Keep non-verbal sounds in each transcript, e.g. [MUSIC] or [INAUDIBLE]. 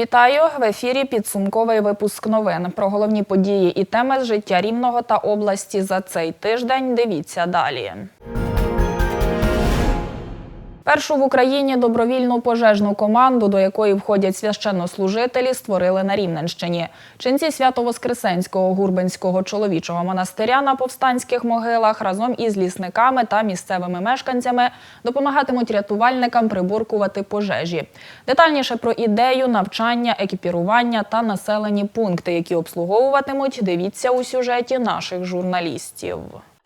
Вітаю в ефірі. Підсумковий випуск новин про головні події і теми з життя Рівного та області за цей тиждень. Дивіться далі. Першу в Україні добровільну пожежну команду, до якої входять священнослужителі, створили на Рівненщині. Ченці Свято-Воскресенського гурбенського чоловічого монастиря на повстанських могилах разом із лісниками та місцевими мешканцями допомагатимуть рятувальникам приборкувати пожежі. Детальніше про ідею, навчання, екіпірування та населені пункти, які обслуговуватимуть, дивіться у сюжеті наших журналістів.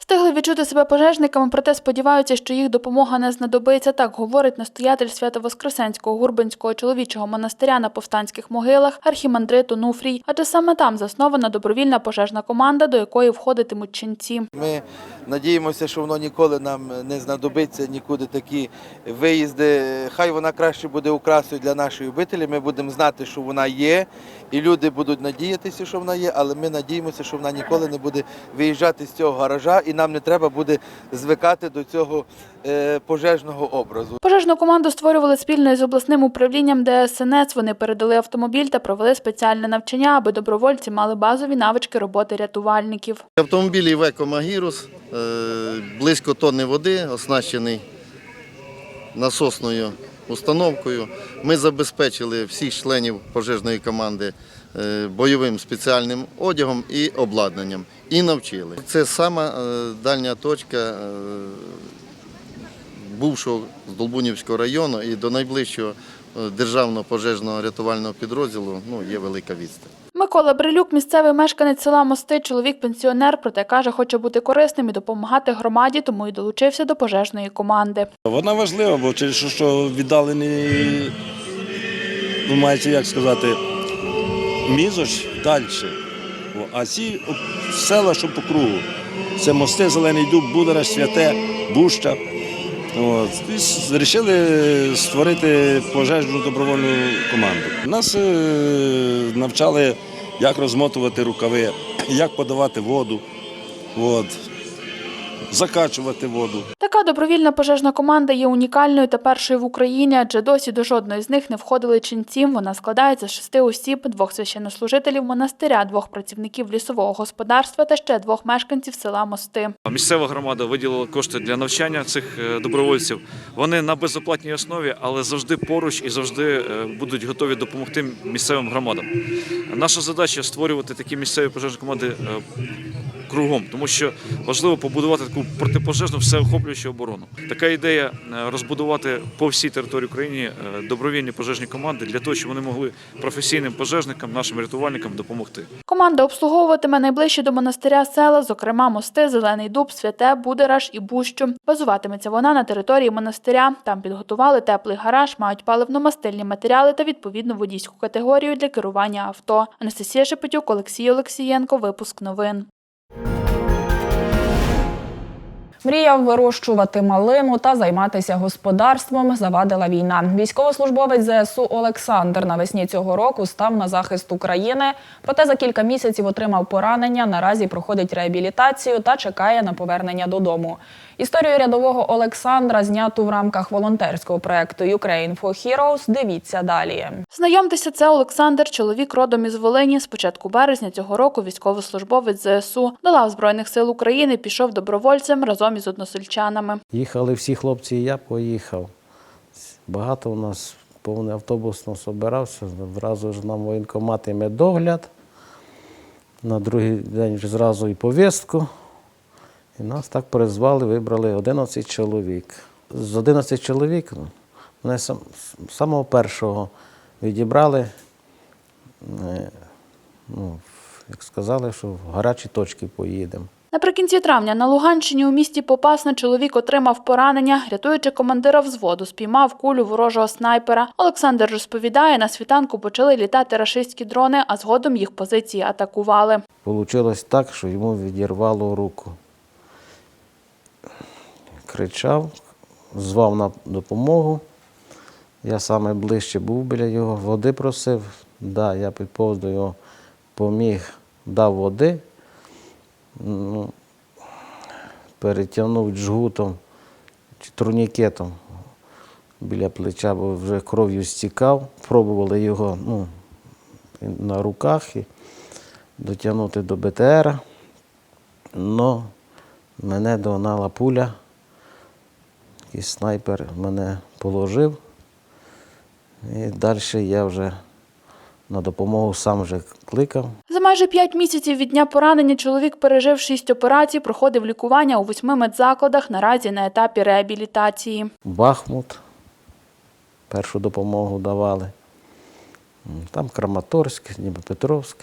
Встигли відчути себе пожежниками, проте сподіваються, що їх допомога не знадобиться. Так говорить настоятель Свято-Воскресенського гурбинського чоловічого монастиря на повстанських могилах архімандрит Онуфрій. Адже саме там заснована добровільна пожежна команда, до якої входитимуть ченці. Ми надіємося, що воно ніколи нам не знадобиться нікуди такі виїзди. Хай вона краще буде украсою для нашої обителі. Ми будемо знати, що вона є, і люди будуть надіятися, що вона є, але ми надіємося, що вона ніколи не буде виїжджати з цього гаража, і нам не треба буде звикати до цього е, пожежного образу. Пожежну команду створювали спільно із обласним управлінням ДСНС. Вони передали автомобіль та провели спеціальне навчання, аби добровольці мали базові навички роботи рятувальників. Автомобіль Івеко Магірус, близько тонни води, оснащений насосною установкою. Ми забезпечили всіх членів пожежної команди е, бойовим спеціальним одягом і обладнанням і навчили. Це сама е, дальня точка е, бувшого Здолбунівського району і до найближчого державного пожежного рятувального підрозділу ну, є велика відстань. Микола Брилюк, місцевий мешканець села Мости, чоловік пенсіонер, проте каже, хоче бути корисним і допомагати громаді, тому й долучився до пожежної команди. Вона важлива, бо через що, віддалені, ну мається як сказати, мізоч далі. А ці села, що по кругу. Це мости, Зелений Дуб, Будара, Святе, Буща. От. І Вирішили створити пожежну добровольну команду. Нас е, навчали, як розмотувати рукави, як подавати воду, от, закачувати воду. Така добровільна пожежна команда є унікальною та першою в Україні, адже досі до жодної з них не входили ченці. Вона складається з шести осіб, двох священнослужителів монастиря, двох працівників лісового господарства та ще двох мешканців села Мости. Місцева громада виділила кошти для навчання цих е, добровольців. Вони на безоплатній основі, але завжди поруч і завжди е, будуть готові допомогти місцевим громадам. Наша задача створювати такі місцеві пожежні команди е, кругом, тому що важливо побудувати таку протипожежну всеохоплюючу оборону. Така ідея е, розбудувати по всій території України е, добровільні пожежні команди для того, щоб вони могли професійним пожежникам, нашим рятувальникам допомогти. Команда обслуговуватиме найближчі до монастиря села, зокрема Мости, Зелений Дуб, Святе, Будераш і Бущу. Базуватиметься вона на території монастиря. Там підготували теплий гараж, мають паливно-мастильні матеріали та відповідну водійську категорію для керування авто. Анастасія Шепетюк, Олексій Олексієнко. Випуск новин. Мріяв вирощувати малину та займатися господарством. Завадила війна. Військовослужбовець ЗСУ Олександр навесні цього року став на захист України. Проте за кілька місяців отримав поранення. Наразі проходить реабілітацію та чекає на повернення додому. Історію рядового Олександра зняту в рамках волонтерського проекту Ukraine for Heroes. Дивіться далі. Знайомтеся, це Олександр, чоловік родом із Волині. З початку березня цього року військовослужбовець ЗСУ до лав Збройних сил України пішов добровольцем разом із односельчанами. Їхали всі хлопці, і я поїхав. Багато у нас повний автобус нас обирався, зразу ж нам воєнкомати медогляд. На другий день вже зразу і повістку. І нас так призвали, вибрали 11 чоловік. З 11 чоловік ну, мене сам, з самого першого відібрали, е, ну, як сказали, що в гарячі точки поїдемо. Наприкінці травня на Луганщині у місті Попасна чоловік отримав поранення, рятуючи командира взводу, спіймав кулю ворожого снайпера. Олександр розповідає, на світанку почали літати рашистські дрони, а згодом їх позиції атакували. Получилось так, що йому відірвало руку. Кричав, звав на допомогу. Я саме ближче був біля його, води просив. Да, я підповз до його, поміг, дав води, ну, перетягнув джгутом чи турнікетом біля плеча, бо вже кров'ю стікав. Пробували його ну, на руках і дотягнути до БТРа. Но мене догнала пуля. І снайпер мене положив. І далі я вже на допомогу сам вже кликав. За майже п'ять місяців від дня поранення чоловік пережив шість операцій, проходив лікування у восьми медзакладах, наразі на етапі реабілітації. Бахмут. Першу допомогу давали. Там Краматорськ, Дніпропетровськ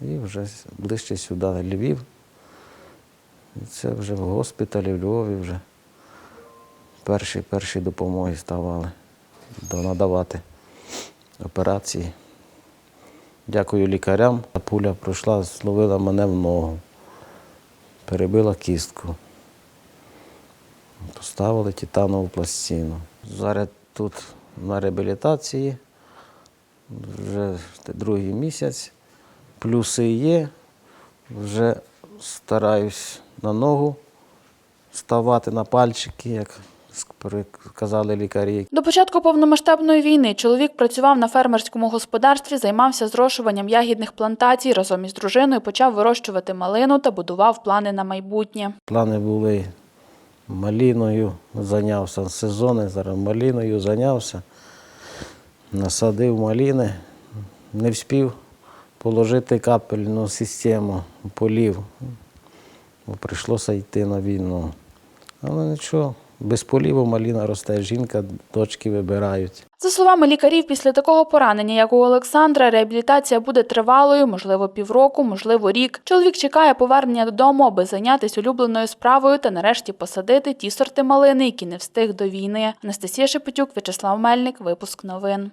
і вже ближче сюди Львів. І це вже в госпіталі в Львові вже перші, перші допомоги ставали надавати операції. Дякую лікарям. Пуля пройшла, зловила мене в ногу, перебила кістку. Поставили титанову пластину. Зараз тут на реабілітації вже другий місяць. Плюси є. Вже стараюсь на ногу ставати на пальчики, як казали лікарі. До початку повномасштабної війни чоловік працював на фермерському господарстві, займався зрошуванням ягідних плантацій. Разом із дружиною почав вирощувати малину та будував плани на майбутнє. Плани були маліною, зайнявся сезони, зараз маліною зайнявся. Насадив маліни, не встиг положити капельну систему полів. Бо прийшлося йти на війну. Але нічого, без поліву маліна росте, жінка, дочки вибирають. За словами лікарів, після такого поранення, як у Олександра, реабілітація буде тривалою, можливо, півроку, можливо, рік. Чоловік чекає повернення додому, аби зайнятися улюбленою справою та нарешті посадити ті сорти малини, які не встиг до війни. Анастасія Шепетюк, В'ячеслав Мельник, випуск новин.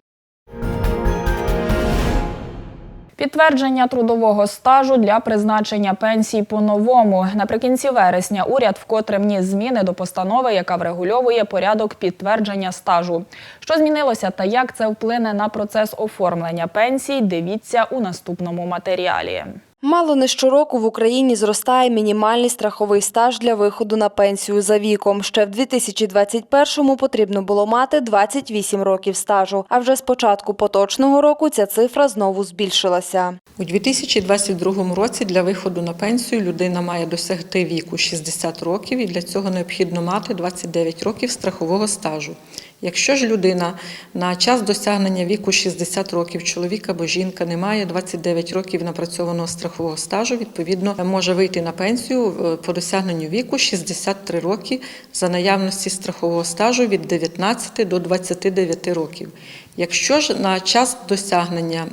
Підтвердження трудового стажу для призначення пенсій по-новому. Наприкінці вересня уряд вкотре вніс зміни до постанови, яка врегульовує порядок підтвердження стажу. Що змінилося та як це вплине на процес оформлення пенсій, дивіться у наступному матеріалі. Мало не щороку в Україні зростає мінімальний страховий стаж для виходу на пенсію за віком. Ще в 2021-му потрібно було мати 28 років стажу. А вже з початку поточного року ця цифра знову збільшилася. У 2022 році для виходу на пенсію людина має досягти віку 60 років і для цього необхідно мати 29 років страхового стажу. Якщо ж людина на час досягнення віку 60 років чоловік або жінка не має 29 років напрацьованого страхового стажу, відповідно може вийти на пенсію е, по досягненню віку 63 роки за наявності страхового стажу від 19 до 29 років. Якщо ж на час досягнення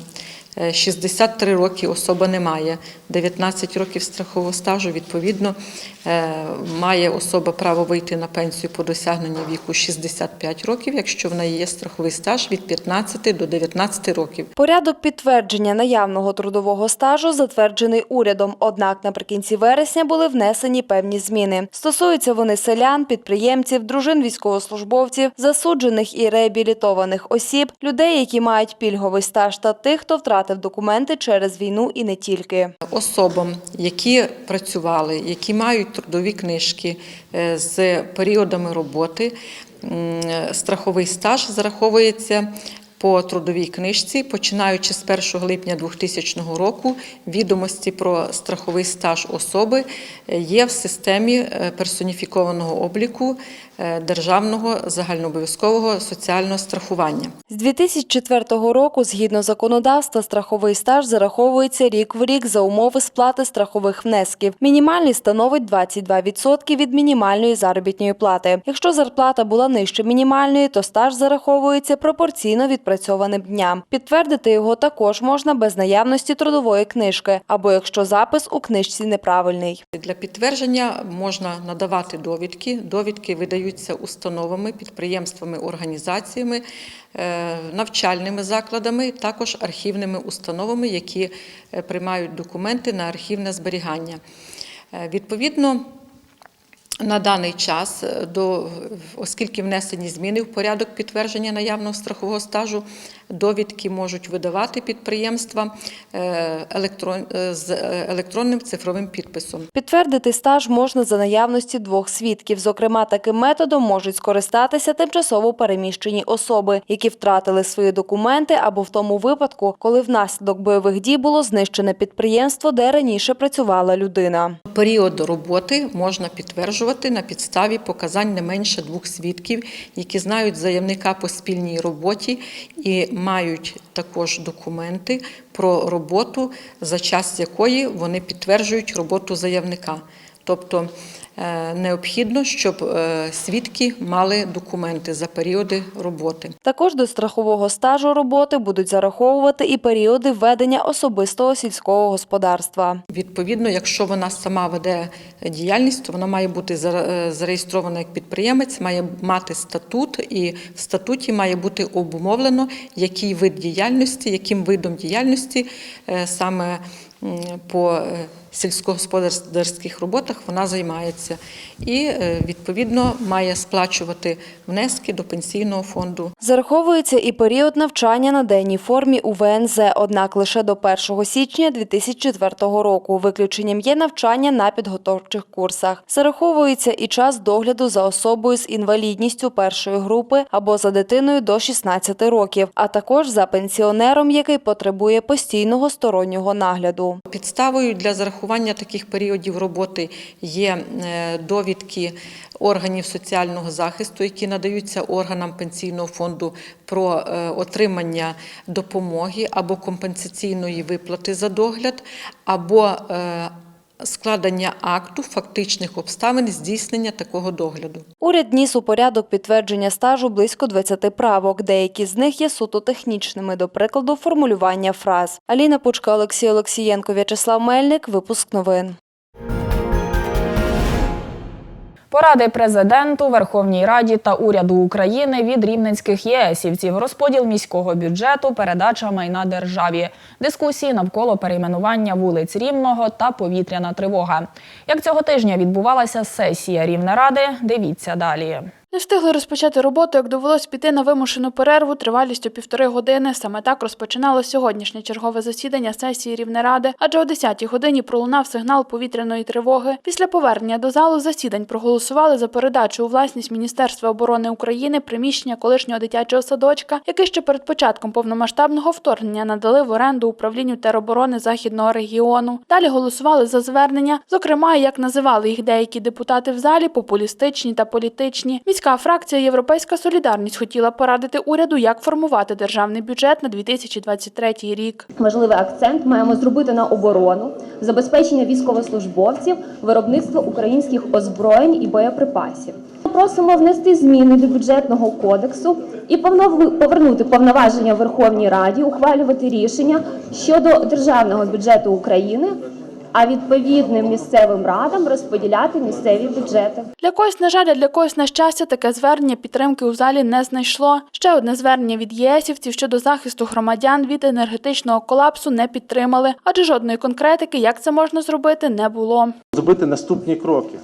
е, 63 роки особа не має, 19 років страхового стажу, відповідно, е, має особа право вийти на пенсію по досягненню віку 65 років, якщо в неї є страховий стаж від 15 до 19 років. Порядок підтвердження наявного трудового стажу затверджений урядом, однак наприкінці вересня були внесені певні зміни. Стосуються вони селян, підприємців, дружин військовослужбовців, засуджених і реабілітованих осіб, людей, які мають пільговий стаж, та тих, хто втратив документи через війну і не тільки. Особам, які працювали, які мають трудові книжки е, з періодами роботи, страховий стаж зараховується по трудовій книжці, починаючи з 1 липня 2000 року, відомості про страховий стаж особи е, є в системі е, персоніфікованого обліку державного загальнообов'язкового соціального страхування. З 2004 року, згідно законодавства, страховий стаж зараховується рік в рік за умови сплати страхових внесків. Мінімальний становить 22% від мінімальної заробітної плати. Якщо зарплата була нижче мінімальної, то стаж зараховується пропорційно відпрацьованим дням. Підтвердити його також можна без наявності трудової книжки, або якщо запис у книжці неправильний. Для підтвердження можна надавати довідки. Довідки видаються установами, підприємствами, організаціями, е, навчальними закладами, також архівними установами, які е, приймають документи на архівне зберігання. Е, Відповідно, на даний час, до, оскільки внесені зміни в порядок підтвердження наявного страхового стажу, довідки можуть видавати підприємства е, електрон, е, з е, електронним цифровим підписом. Підтвердити стаж можна за наявності двох свідків. Зокрема, таким методом можуть скористатися тимчасово переміщені особи, які втратили свої документи або в тому випадку, коли внаслідок бойових дій було знищене підприємство, де раніше працювала людина. Період роботи можна підтверджувати на підставі показань не менше двох свідків, які знають заявника по спільній роботі і мають також документи про роботу, за час якої вони підтверджують роботу заявника. Тобто необхідно, щоб е, свідки мали документи за періоди роботи. Також до страхового стажу роботи будуть зараховувати і періоди ведення особистого сільського господарства. Відповідно, якщо вона сама веде діяльність, то вона має бути е, зареєстрована як підприємець, має мати статут, і в статуті має бути обумовлено, який вид діяльності, яким видом діяльності е, саме по е, сільськогосподарських роботах вона займається. І е, відповідно має сплачувати внески до пенсійного фонду. Зараховується і період навчання на денній формі у ВНЗ, однак лише до 1 січня 2004 року. Виключенням є навчання на підготовчих курсах. Зараховується і час догляду за особою з інвалідністю першої групи або за дитиною до 16 років, а також за пенсіонером, який потребує постійного стороннього нагляду. Підставою для зарахування таких періодів роботи є е, довідки органів соціального захисту, які надаються органам пенсійного фонду про е, отримання допомоги або компенсаційної виплати за догляд, або е, складення акту фактичних обставин здійснення такого догляду. Уряд ніс у порядок підтвердження стажу близько 20 правок. Деякі з них є суто технічними, до прикладу, формулювання фраз. Аліна Пучка, Олексій Олексієнко, В'ячеслав Мельник. Випуск новин. Поради президенту, Верховній Раді та уряду України від рівненських єсівців, розподіл міського бюджету, передача майна державі, дискусії навколо перейменування вулиць Рівного та повітряна тривога. Як цього тижня відбувалася сесія Рівнеради, дивіться далі. Не встигли розпочати роботу, як довелось піти на вимушену перерву тривалістю півтори години. Саме так розпочинало сьогоднішнє чергове засідання сесії Рівнеради, адже о 10-й годині пролунав сигнал повітряної тривоги. Після повернення до залу засідань проголосували за передачу у власність Міністерства оборони України приміщення колишнього дитячого садочка, яке ще перед початком повномасштабного вторгнення надали в оренду управлінню тероборони західного регіону. Далі голосували за звернення, зокрема, як називали їх деякі депутати в залі, популістичні та політичні. Міська фракція Європейська Солідарність хотіла порадити уряду, як формувати державний бюджет на 2023 рік. Важливий акцент маємо зробити на оборону, забезпечення військовослужбовців, виробництво українських озброєнь і боєприпасів. Просимо внести зміни до бюджетного кодексу і повернути повноваження Верховній Раді, ухвалювати рішення щодо державного бюджету України, а відповідним місцевим радам розподіляти місцеві бюджети. Для когось, на жаль, а для когось на щастя, таке звернення підтримки у залі не знайшло. Ще одне звернення від єсівців щодо захисту громадян від енергетичного колапсу не підтримали, адже жодної конкретики, як це можна зробити, не було. зробити наступні кроки.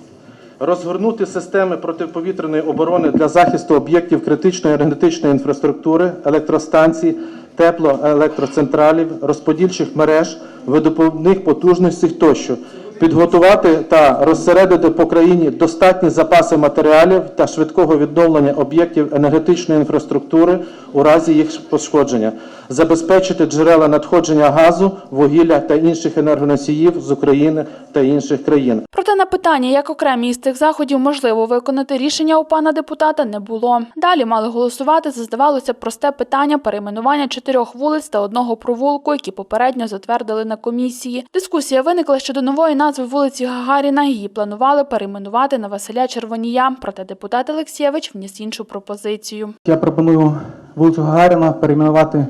Розгорнути системи протиповітряної оборони для захисту об'єктів критичної енергетичної інфраструктури, електростанцій, теплоелектроцентралів, розподільчих мереж, видобувних потужностей тощо. Підготувати та розсередити по країні достатні запаси матеріалів та швидкого відновлення об'єктів енергетичної інфраструктури у разі їх пошкодження, забезпечити джерела надходження газу, вугілля та інших енергоносіїв з України та інших країн. Проте на питання, як окремі із цих заходів можливо виконати рішення у пана депутата, не було. Далі мали голосувати за здавалося просте питання перейменування чотирьох вулиць та одного провулку, які попередньо затвердили на комісії. Дискусія виникла щодо нової назви вулиці Гагаріна. Її планували перейменувати на Василя Червонія. Проте депутат Олексєвич вніс іншу пропозицію. Я пропоную вулицю Гагаріна перейменувати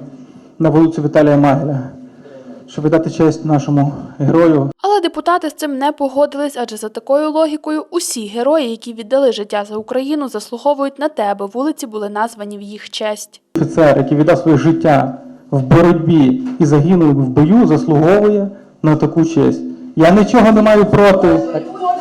на вулицю Віталія Магеля, щоб віддати честь нашому герою Але депутати з цим не погодились, адже за такою логікою усі герої, які віддали життя за Україну, заслуговують на те, аби вулиці були названі в їх честь. офіцер, який віддав своє життя в боротьбі і загинув в бою, заслуговує на таку честь. Я нічого не маю проти.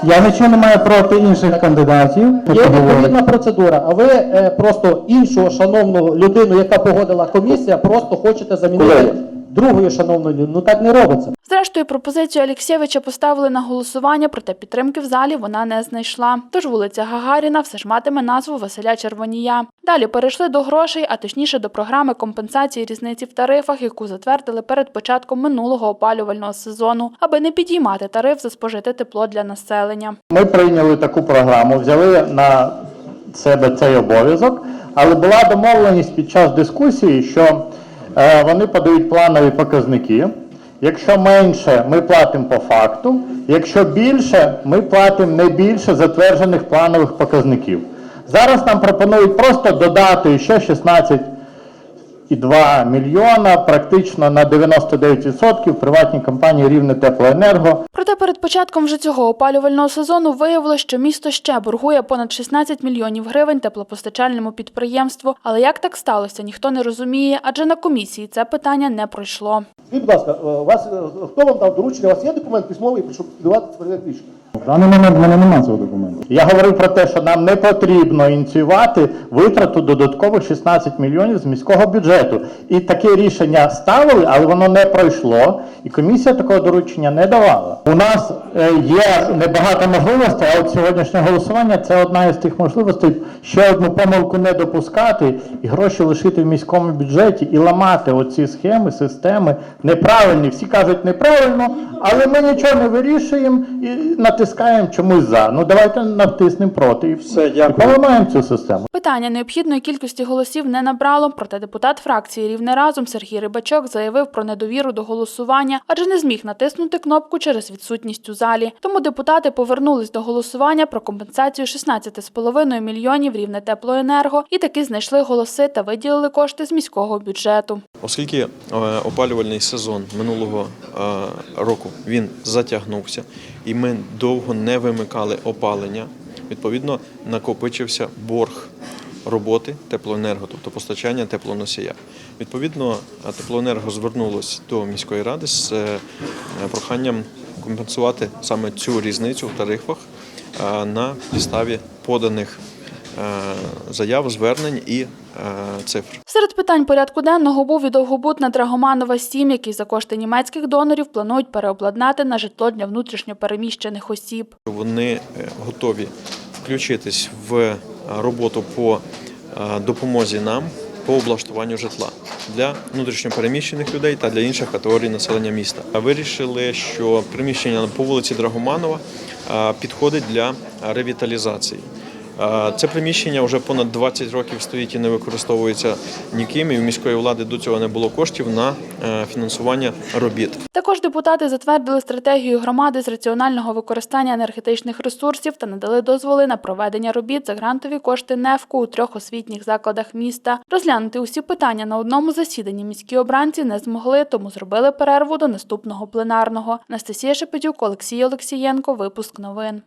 Я нічого не маю проти інших кандидатів. Є відповідна процедура, а ви е, просто іншу шановну людину, яка погодила комісія, просто хочете замінити другою шановною. Ну так не робиться. Зрештою, пропозицію Алєксєвича поставили на голосування, проте підтримки в залі вона не знайшла. Тож вулиця Гагаріна все ж матиме назву Василя Червонія. Далі перейшли до грошей, а точніше до програми компенсації різниці в тарифах, яку затвердили перед початком минулого опалювального сезону, аби не підіймати тариф за спожите тепло для населення. Ми прийняли таку програму, взяли на себе цей обов'язок, але була домовленість під час дискусії, що вони подають планові показники. Якщо менше, ми платимо по факту. Якщо більше, ми платимо не більше затверджених планових показників. Зараз нам пропонують просто додати ще 16,2 мільйона, практично на 99% приватні компанії рівне теплоенерго. Проте перед початком вже цього опалювального сезону виявилось, що місто ще боргує понад 16 мільйонів гривень теплопостачальному підприємству. Але як так сталося, ніхто не розуміє, адже на комісії це питання не пройшло. Скажіть, будь ласка, е, у вас е, хто вам дав доручення? У вас є документ письмовий, щоб підготувати це рішення? Даний момент в мене немає цього документу. Я говорив про те, що нам не потрібно ініціювати витрату додаткових 16 мільйонів з міського бюджету. І таке рішення ставили, але воно не пройшло, і комісія такого доручення не давала. У нас е, є небагато можливостей, а от сьогоднішнє голосування це одна із тих можливостей ще одну помилку не допускати і гроші лишити в міському бюджеті і ламати оці схеми, системи неправильні. Всі кажуть неправильно, але ми нічого не вирішуємо і натискаємо чомусь за. Ну давайте натиснемо проти і все. І поламаємо цю систему. Питання необхідної кількості голосів не набрало, проте депутат фракції Рівне разом Сергій Рибачок заявив про недовіру до голосування, адже не зміг натиснути кнопку через відсутність у залі. Тому депутати повернулись до голосування про компенсацію 16,5 мільйонів рівне теплоенерго і таки знайшли голоси та виділили кошти з міського бюджету. Оскільки е, опалювальний сезон минулого е, року він затягнувся, і ми довго не вимикали опалення, відповідно накопичився борг роботи теплоенерго, тобто постачання теплоносія. Відповідно, теплоенерго звернулось до міської ради з е, проханням компенсувати саме цю різницю в тарифах е, на підставі поданих заяв, звернень і е, цифр. Серед питань порядку денного був і довгобут на Драгоманова 7, який за кошти німецьких донорів планують переобладнати на житло для внутрішньопереміщених осіб. Вони е, готові включитись в е, роботу по е, допомозі нам по облаштуванню житла для внутрішньопереміщених людей та для інших категорій населення міста. Вирішили, що приміщення по вулиці Драгоманова е, підходить для ревіталізації. Це приміщення вже понад 20 років стоїть і не використовується ніким. І в міської влади до цього не було коштів на е, фінансування робіт. Також депутати затвердили стратегію громади з раціонального використання енергетичних ресурсів та надали дозволи на проведення робіт за грантові кошти НЕФКу у трьох освітніх закладах міста. Розглянути усі питання на одному засіданні міські обранці не змогли, тому зробили перерву до наступного пленарного. Анастасія Шепетюк, Олексій Олексієнко. Випуск новин.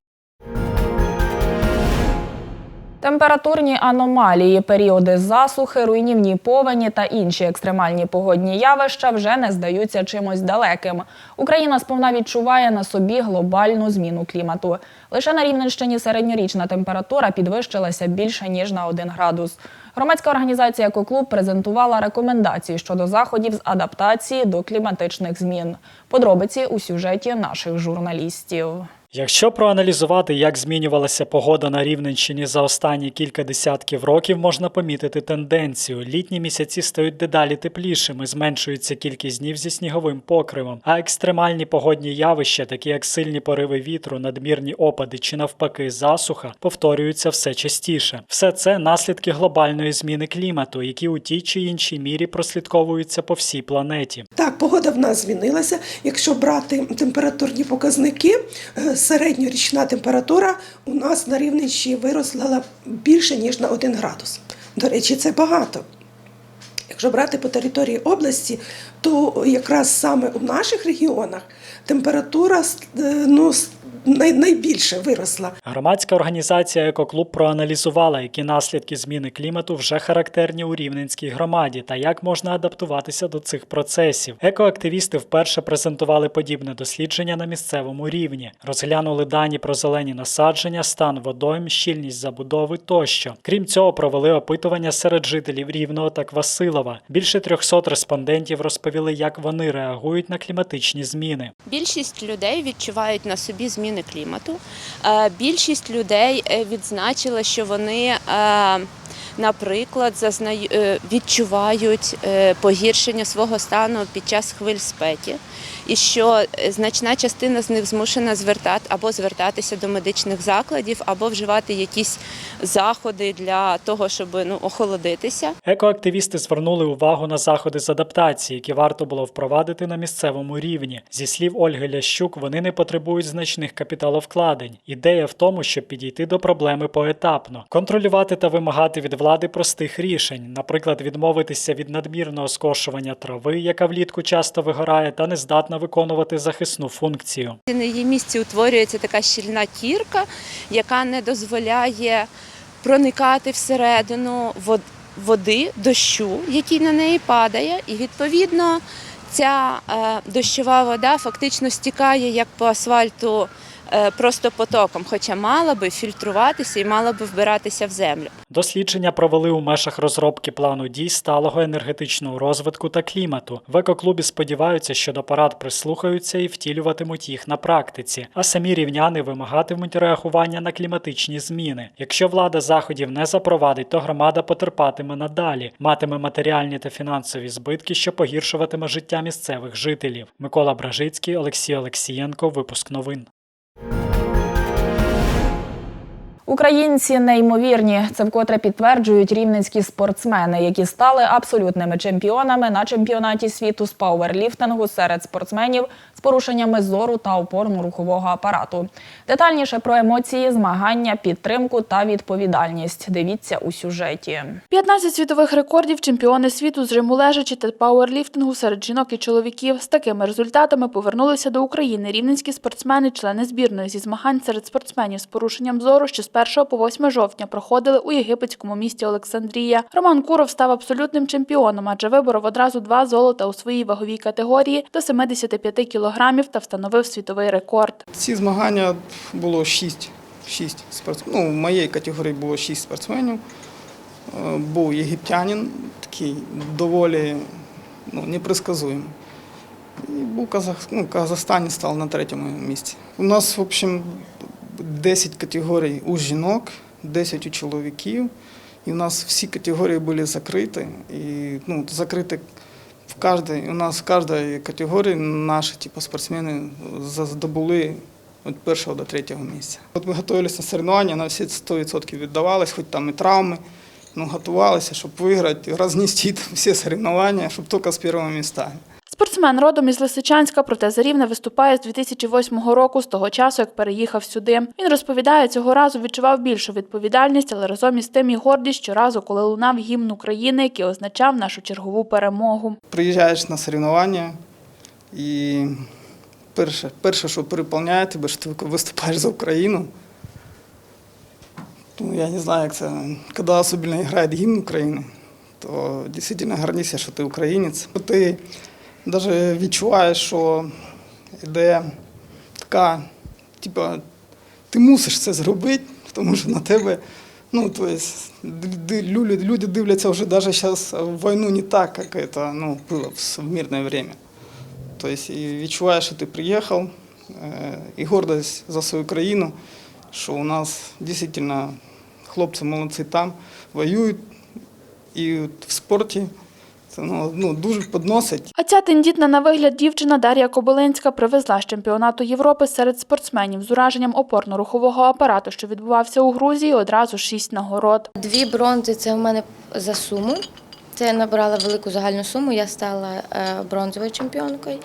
Температурні аномалії, періоди засухи, руйнівні повені та інші екстремальні погодні явища вже не здаються чимось далеким. Україна сповна відчуває на собі глобальну зміну клімату. Лише на Рівненщині середньорічна температура підвищилася більше ніж на 1 градус. Громадська організація «Екоклуб» презентувала рекомендації щодо заходів з адаптації до кліматичних змін. Подробиці у сюжеті наших журналістів. Якщо проаналізувати, як змінювалася погода на Рівненщині за останні кілька десятків років, можна помітити тенденцію. Літні місяці стають дедалі теплішими, зменшується кількість днів зі сніговим покривом, а екстремальні погодні явища, такі як сильні пориви вітру, надмірні опади чи навпаки засуха, повторюються все частіше. Все це наслідки глобальної зміни клімату, які у тій чи іншій мірі прослідковуються по всій планеті. Так, погода в нас змінилася. Якщо брати температурні показники, е, середньорічна температура у нас на Рівненщині виросла більше ніж на 1 градус. До речі, це багато. Якщо брати по території області, то якраз саме у наших регіонах температура е, ну, найбільше виросла. Громадська організація Екоклуб проаналізувала, які наслідки зміни клімату вже характерні у Рівненській громаді та як можна адаптуватися до цих процесів. Екоактивісти вперше презентували подібне дослідження на місцевому рівні, розглянули дані про зелені насадження, стан водойм, щільність забудови тощо. Крім цього, провели опитування серед жителів Рівного та Квасилова. Більше 300 респондентів розповіли, як вони реагують на кліматичні зміни. Більшість людей відчувають на собі зміни клімату. Е, Більшість людей е, відзначила, що вони, е, наприклад, відчувають погіршення свого стану під час хвиль спеки, і що е, значна частина з них змушена звертати або звертатися до медичних закладів, або вживати якісь заходи для того, щоб ну, охолодитися. Екоактивісти звернули увагу на заходи з адаптації, які варто було впровадити на місцевому рівні. Зі слів Ольги Лящук, вони не потребують значних капіталовкладень. Ідея в тому, щоб підійти до проблеми поетапно, контролювати та вимагати від влади простих рішень, наприклад, відмовитися від надмірного скошування трави, яка влітку часто вигорає, та не здатна виконувати захисну функцію. На її місці утворюється така щільна кірка, яка не дозволяє проникати всередину води, дощу, який на неї падає, і відповідно ця е, дощова вода фактично стікає як по асфальту просто потоком, хоча мала би фільтруватися і мала би вбиратися в землю. Дослідження провели у межах розробки плану дій сталого енергетичного розвитку та клімату. В екоклубі сподіваються, що до порад прислухаються і втілюватимуть їх на практиці, а самі рівняни вимагатимуть реагування на кліматичні зміни. Якщо влада заходів не запровадить, то громада потерпатиме надалі, матиме матеріальні та фінансові збитки, що погіршуватиме життя місцевих жителів. Микола Бражицький, Олексій Олексієнко. Випуск новин. Українці неймовірні. Це вкотре підтверджують рівненські спортсмени, які стали абсолютними чемпіонами на чемпіонаті світу з пауерліфтингу серед спортсменів з порушеннями зору та опорно-рухового апарату. Детальніше про емоції, змагання, підтримку та відповідальність. Дивіться у сюжеті. 15 світових рекордів чемпіони світу з жиму лежачі та пауерліфтингу серед жінок і чоловіків. З такими результатами повернулися до України рівненські спортсмени, члени збірної зі змагань серед спортсменів з порушенням зору, що 1 по 8 жовтня проходили у єгипетському місті Олександрія. Роман Куров став абсолютним чемпіоном, адже виборов одразу два золота у своїй ваговій категорії до 75 кілограмів та встановив світовий рекорд. Ці змагання було шість, шість спортсменів. Ну, в моїй категорії було шість спортсменів. Е, Був єгиптянин, такий доволі ну, непредсказуємий. І був Казах, ну, Казахстан став на третьому місці. У нас, в общем, 10 категорій у жінок, 10 у чоловіків. І у нас всі категорії були закриті. І ну, закриті в кожній, у нас в кожній категорії наші типу, спортсмени здобули від першого до третього місця. От ми готувалися на соревнування, на всі 100% віддавалися, хоч там і травми. Ну, готувалися, щоб виграти, рознести всі соревнування, щоб тільки з першого місця. Спортсмен родом із Лисичанська, проте за Рівне виступає з 2008 року, з того часу, як переїхав сюди. Він розповідає, цього разу відчував більшу відповідальність, але разом із тим і гордість щоразу, коли лунав гімн України, який означав нашу чергову перемогу. Приїжджаєш на соревнування і перше, перше що переповняє тебе, що ти виступаєш за Україну. Ну, я не знаю, як це. Коли особливо грає гімн України, то дійсно гордишся, що ти українець. Навіть відчуваєш, що йде така, типа, ти мусиш це зробити, тому що на тебе, ну, то есть, люди, дивляться вже навіть зараз війну не так, як це ну, було в мирне время. Тобто, і відчуваєш, що ти приїхав, е, і гордість за свою країну, що у нас дійсно хлопці молодці там воюють, і в спорті це ну, ну, дуже підносить. А ця тендітна на вигляд дівчина Дар'я Кобилинська привезла з чемпіонату Європи серед спортсменів з ураженням опорно-рухового апарату, що відбувався у Грузії, одразу шість нагород. Дві бронзи це в мене за суму. Це набрала велику загальну суму, я стала е, бронзовою чемпіонкою.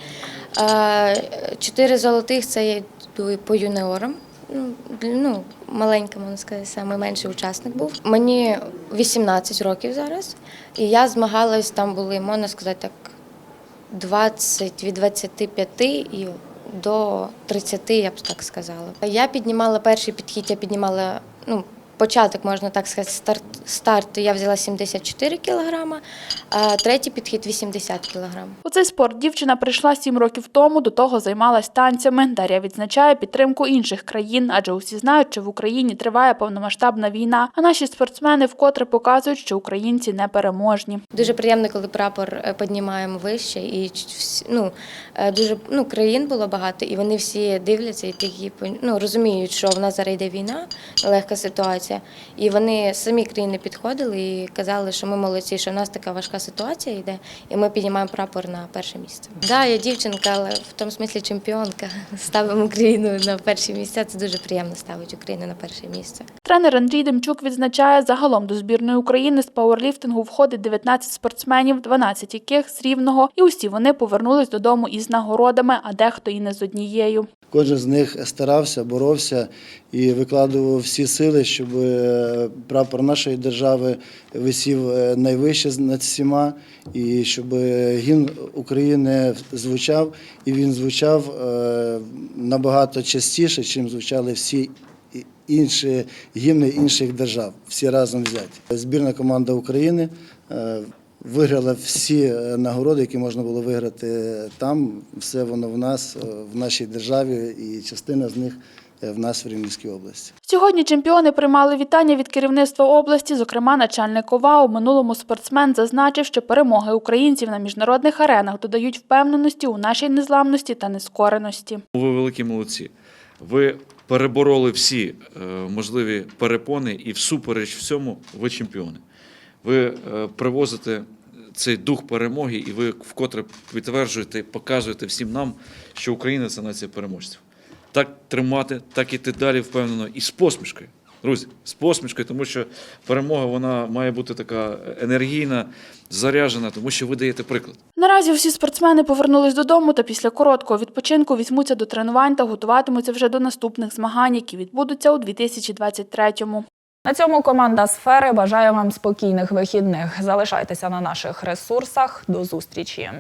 Е, Чотири золотих це я йду по юніорам. Ну, ну, маленька, можна сказати, саме менший учасник був. Мені 18 років зараз, і я змагалась, там були, можна сказати, так, 20, від 25 і до 30, я б так сказала. Я піднімала перший підхід, я піднімала, ну, початок, можна так сказати, старт, старт я взяла 74 кілограма, а третій підхід 80 кілограм. У цей спорт дівчина прийшла сім років тому, до того займалась танцями. Дар'я відзначає підтримку інших країн, адже усі знають, що в Україні триває повномасштабна війна. А наші спортсмени вкотре показують, що українці непереможні. Дуже приємно, коли прапор е, піднімаємо вище, і ну, е, дуже ну, країн було багато, і вони всі дивляться і такі ну, розуміють, що в нас зараз йде війна, легка ситуація. І вони самі країни підходили і казали, що ми молодці, що в нас така важка ситуація йде, і ми піднімаємо прапор на перше місце. Так, да, я дівчинка, але в тому смислі чемпіонка. [LAUGHS] Ставимо Україну на перше місце. Це дуже приємно ставити Україну на перше місце. Тренер Андрій Демчук відзначає, загалом до збірної України з пауерліфтингу входить 19 спортсменів, 12 яких з рівного, і усі вони повернулись додому із нагородами, а дехто і не з однією. Кожен з них старався, боровся і викладував всі сили, щоб прапор нашої держави висів е, найвище над всіма, і щоб е, гімн України звучав, і він звучав е, набагато частіше, чим звучали всі інші гімни інших держав, всі разом взяті. Збірна команда України е, виграла всі е, нагороди, які можна було виграти там. Все воно в нас, е, в нашій державі, і частина з них е, в нас в Рівненській області. Сьогодні чемпіони приймали вітання від керівництва області. Зокрема, начальник ОВА у минулому спортсмен зазначив, що перемоги українців на міжнародних аренах додають впевненості у нашій незламності та нескореності. Ви великі молодці. Ви перебороли всі е, можливі перепони і всупереч всьому ви чемпіони. Ви е, привозите цей дух перемоги, і ви вкотре підтверджуєте, показуєте всім нам, що Україна це нація переможців. Так тримати, так іти далі впевнено і з посмішкою. Друзі, з посмішкою, тому що перемога вона має бути така енергійна, заряджена, тому що ви даєте приклад. Наразі всі спортсмени повернулись додому та після короткого відпочинку візьмуться до тренувань та готуватимуться вже до наступних змагань, які відбудуться у 2023-му. На цьому команда сфери бажає вам спокійних вихідних. Залишайтеся на наших ресурсах. До зустрічі.